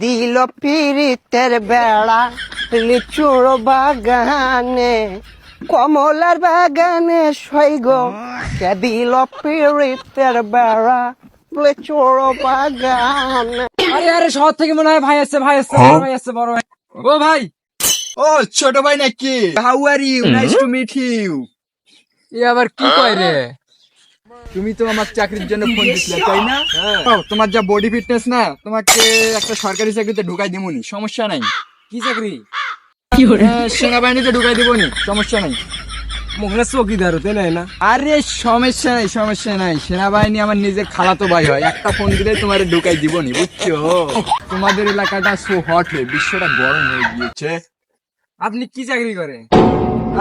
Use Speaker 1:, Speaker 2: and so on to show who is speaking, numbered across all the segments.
Speaker 1: দিল পিরিতের বেড়া লিচুর বাগানে কমলার বাগানে সৈগ কে দিল পিরিতের বেড়া লিচুর বাগানে?
Speaker 2: আরে আরে শহর থেকে মনে হয় ভাই আসছে ভাই আসছে বড় ভাই আসছে বড় ভাই। ও ভাই।
Speaker 3: ও ছোট ভাই নাকি? How are you nice to meet you
Speaker 2: এ আবার কি কয় রে?
Speaker 3: তুমি তো আমার চাকরির জন্য ফোন দিছিলে তাই না? ও, তোমার যা বডি ফিটনেস না তোমাকে একটা সরকারি চাকরিতে ঢুকাই দিবনি সমস্যা নাই।
Speaker 2: কি চাকরি?
Speaker 3: হ্যাঁ, সেনাবাহিনীতে ঢুকাই দিবনি সমস্যা নাই।
Speaker 2: মুখলে চকিদার হতে নাই না
Speaker 3: আরে সমস্যা নাই সমস্যা নাই। সেনাবাহিনী আমার নিজের খালাতো ভাই হয় একটা ফোন দিলে তোমার ঢুকাই দিবনি বুঝছ? তোমাদের এলাকাটা সো হট হয়ে বিশ্বটা গরম হয়ে গিয়েছে।
Speaker 2: আপনি কি চাকরি করেন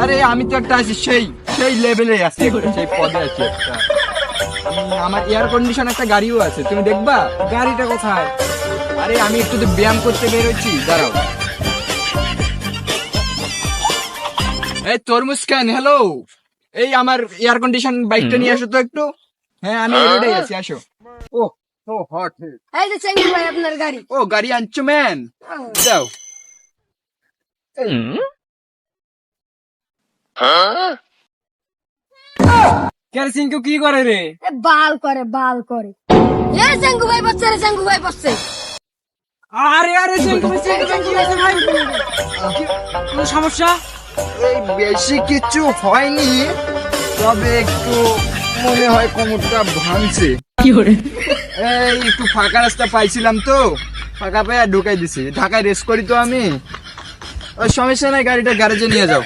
Speaker 3: আরে আমি তো একটা আছি সেই সেই লেভেলে আছি সেই পদে আছি একটা। আমার এয়ার কন্ডিশন একটা গাড়িও আছে তুমি দেখবা?
Speaker 2: গাড়িটা কোথায়?
Speaker 3: আরে আমি একটু তো ব্যায়াম করতে বেরোচ্ছি দাঁড়াও। এই তরমুজ খান হ্যালো এই আমার এয়ার কন্ডিশন বাইকটা নিয়ে আসো তো একটু। হ্যাঁ আমি রোডে আছি আসো। ও ও হট
Speaker 4: এই যে চেঙ্গি ভাই আপনার গাড়ি।
Speaker 3: ও গাড়ি আনছো ম্যান যাও।
Speaker 2: কেরসিং কেউ কি করে রে?
Speaker 4: বাল করে বাল করে। এ চেঙ্গু ভাই বসছে রে চেঙ্গু ভাই বসছে।
Speaker 2: আরে আরে চেঙ্গু ভাই কি হয়েছে ভাই। কোনো সমস্যা?
Speaker 3: এই বেশি কিছু হয়নি তবে একটু মনে হয় কোমরটা ভাঙছে। এই একটু ফাঁকা রাস্তা পাইছিলাম তো ফাঁকা পেয়ে ঢুকাই দিছি। ঢাকায় রেস করি তো আমি। ওই সমস্যা নাই গাড়িটা গ্যারেজে নিয়ে যাও।